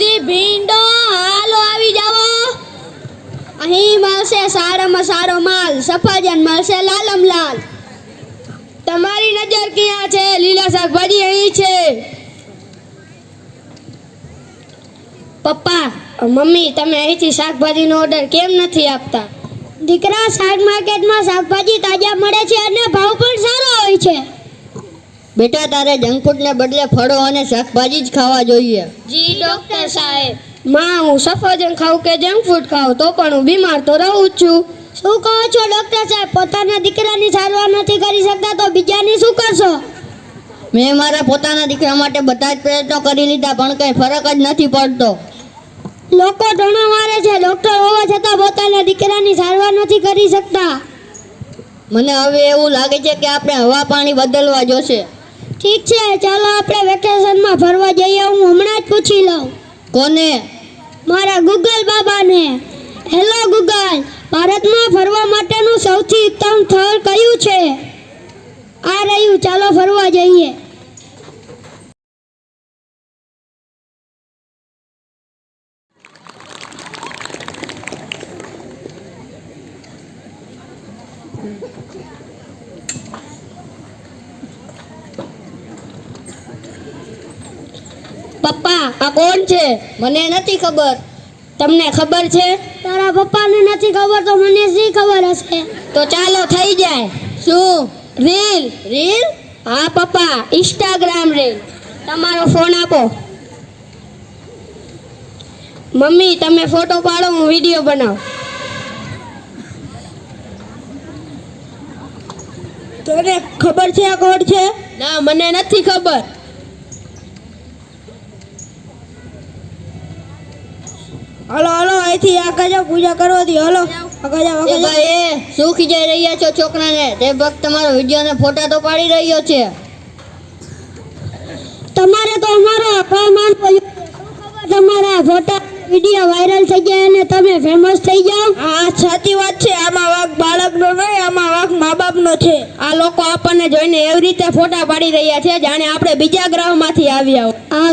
દૂધી ભીંડો હાલો આવી જાઓ. અહીં મળશે સારામાં સારો માલ, સફરજન મળશે લાલમ લાલ. તમારી નજર ક્યાં છે? લીલા શાકભાજી અહીં છે. પપ્પા, મમ્મી, તમે અહીંથી શાકભાજીનો ઓર્ડર કેમ નથી આપતા? દીકરા, શાક માર્કેટમાં શાકભાજી તાજા મળે છે અને ભાવ પણ સારો હોય છે. બેટા તારે જંક ફૂડને બદલે ફળો અને શાકભાજી જ ખાવા જોઈએ. જી ડોક્ટર સાહેબ. માં હું સફરજન ખાઉં કે જંક ફૂડ ખાઉં તો પણ હું બીમાર તો રહું જ છું. શું કહો છો ડોક્ટર સાહેબ? પોતાના દીકરાની સારવાર નથી કરી શકતા તો બીજાની શું કરશો? મેં મારા પોતાના દીકરા માટે બધા જ પ્રયત્નો કરી લીધા પણ કંઈ ફરક જ નથી પડતો. લોકો ટોણા મારે છે ડોક્ટર હોવા છતાં પોતાના દીકરાની સારવાર નથી કરી શકતા. મને હવે એવું લાગે છે કે આપણે હવા પાણી બદલવા જોશે. ઠીક છે ચાલો આપણે વેકેશનમાં ફરવા જઈએ. હું હમણાં જ પૂછી લઉં. કોને? મારા ગૂગલ બાબાને. હેલો ગૂગલ ભારતમાં ફરવા માટેનું સૌથી ઉત્તમ સ્થળ કયું છે? આ રહ્યું ચાલો ફરવા જઈએ. પપ્પા આ કોણ છે? મને નથી ખબર. તમને ખબર છે? તારા પપ્પાને નથી ખબર તો મને શી ખબર હશે? તો ચાલો થઈ જાય. શું? રીલ? રીલ? હા પપ્પા ઇન્સ્ટાગ્રામ રીલ. તમારો ફોન આપો. મમ્મી તમે ફોટો પાડો હું વીડિયો બનાવું. તને ખબર છે આ કોડ છે? ના મને નથી ખબર. હલો હલો અહીંથી આગળ જાઓ પૂજા કરવાથી હલો. આગળ જાઓ એ શું ખીજાઈ રહ્યા છો છોકરાને? તે ભક્ત તમારો વીડિયો ને ફોટા તો પાડી રહ્યો છે. તમારે તો અમારો આભાર માનવો. તમારા ફોટા વીડિયો વાયરલ થઈ ગયા અને તમે ફેમસ થઈ જાઓ? હા સાચી વાત છે. આમાં વાક બાળકનો નહીં આમાં વાક મા બાપનો છે. આ લોકો આપણને જોઈને એવી રીતે ફોટા પાડી રહ્યા છે જાણે આપણે બીજા ગ્રહમાંથી આવ્યા આ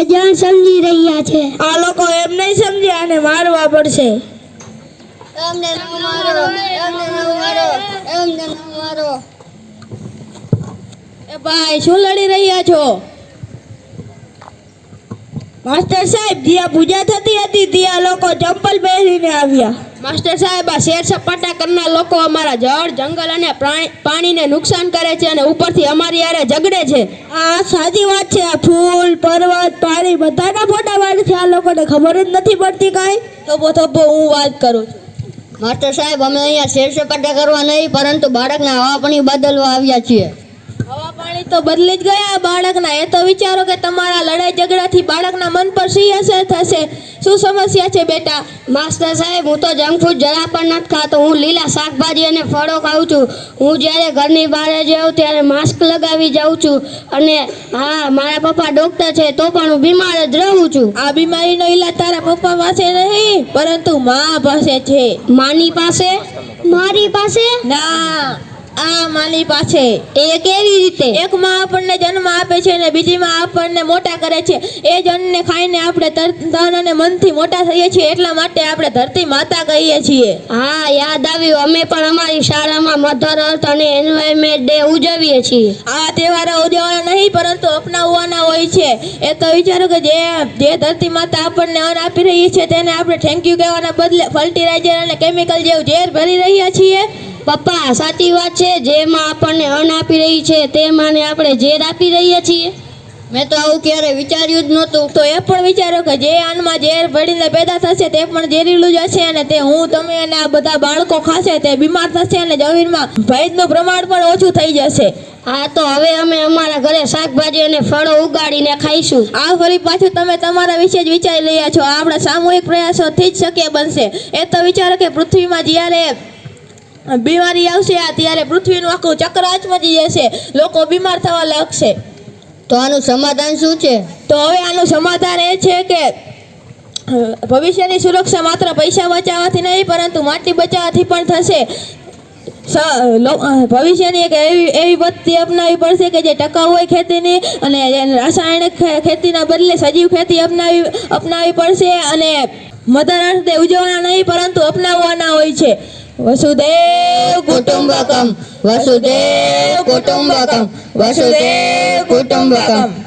અજાણ સમજી રહ્યા છે. આ લોકો એમ નહીં સમજ્યા અને મારવા પડશે. એમને મારો એમને મારો એમને મારો. એ ભાઈ શું લડી રહ્યા છો? માસ્ટર સાહેબ જ્યાં પૂજા થતી હતી ત્યાં લોકો ચંપલ પહેરીને આવ્યા. માસ્ટર સાહેબ આ શેર સપાટા કરનાર લોકો અમારા જળ જંગલ અને પાણીને નુકસાન કરે છે અને ઉપરથી અમારી યારે ઝઘડે છે. આ સાચી વાત છે આ ફૂલ પર્વત પાણી બધાના ફોટા પાડે છે આ લોકોને ખબર જ નથી પડતી કાંઈ. તો થપ્પો હું વાત કરું છું. માસ્ટર સાહેબ અમે અહીંયા શેર સપાટા કરવા નહીં પરંતુ બાળકના હવા પાણી બદલવા આવ્યા છીએ. હવા પાણી તો બદલી જ ગયા બાળકના એ તો વિચારો કે તમારા લડાઈ ઝઘડાથી બાળકના મન પર શી અસર થશે. શું સમસ્યા છે બેટા? માસ્ટર સાહેબ હું તો જંક ફૂડ જરા પણ નથી ખાતો. હું લીલા શાકભાજી અને ફળો ખાઉં છું. હું જ્યારે ઘરની બહાર જાઉં ત્યારે માસ્ક લગાવી જાઉં છું. અને હા મારા પપ્પા ડોક્ટર છે તો પણ હું બીમાર જ રહું છું. આ બીમારીનો ઈલાજ તારા પપ્પા પાસે નહીં પરંતુ મા પાસે છે. માની પાસે? મારી પાસે? ના. આ માની પાસે. એ કેવી રીતે? એક માં આપણને જન્મ આપે છે અને બીજી માં આપણને મોટા કરે છે. એ જન્મને ખાઈને આપણે તન અને મનથી મોટા થઈએ છીએ એટલા માટે આપણે ધરતી માતા કહીએ છીએ. હા યાદ આવ્યું. અમે પણ અમારી શાળામાં મધર અર્થ અને એન્વાયરમેન્ટ ડે ઉજવીએ છીએ. આ તહેવારો ઉજવવાના નહીં પરંતુ અપનાવવાના હોય છે. એ તો વિચારો કે જે જે ધરતી માતા આપણને અન્ન આપી રહી છે તેને આપણે થેન્ક યુ કહેવાના બદલે ફર્ટિલાઇઝર અને કેમિકલ જેવું ઝેર ભરી રહ્યા છીએ. પપ્પા સાચી વાત છે જેમાં આપણને અન્ન આપી રહી છે તે માને આપણે ઝેર આપી રહીએ છીએ. મેં તો આવું ક્યારે વિચાર્યું જ નહોતું. તો એ પણ વિચારો કે જે અન્નમાં ઝેર ભળીને પેદા થશે તે પણ ઝેરીલું જ હશે અને તે હું તમે અને આ બધા બાળકો ખાશે તે બીમાર થશે અને જમીનમાં ભેજનું પ્રમાણ પણ ઓછું થઈ જશે. હા તો હવે અમે અમારા ઘરે શાકભાજી અને ફળો ઉગાડીને ખાઈશું. આ ફરી પાછું તમે તમારા વિશે જ વિચારી રહ્યા છો. આપણા સામૂહિક પ્રયાસોથી જ શક્ય બનશે. એ તો વિચારો કે પૃથ્વીમાં જ્યારે બીમારી આવશે આ ત્યારે પૃથ્વીનું આખું ચક્ર આચમચી જશે. લોકો બીમાર થવા લાગશે. તો આનું સમાધાન શું છે? તો હવે આનું સમાધાન એ છે કે ભવિષ્યની સુરક્ષા માત્ર પૈસા બચાવવાથી નહીં પરંતુ માટી બચાવવાથી પણ થશે. ભવિષ્યની એક એવી એવી પદ્ધતિ અપનાવવી પડશે કે જે ટકાઉ હોય ખેતીની અને રાસાયણિક ખેતીના બદલે સજીવ ખેતી અપનાવી અપનાવવી પડશે અને મધર અર્થે ઉજવવાના નહીં પરંતુ અપનાવવાના હોય છે. વસુદેવ કુટુંબકમ વસુદેવ કુટુંબકમ વસુદેવ કુટુંબકમ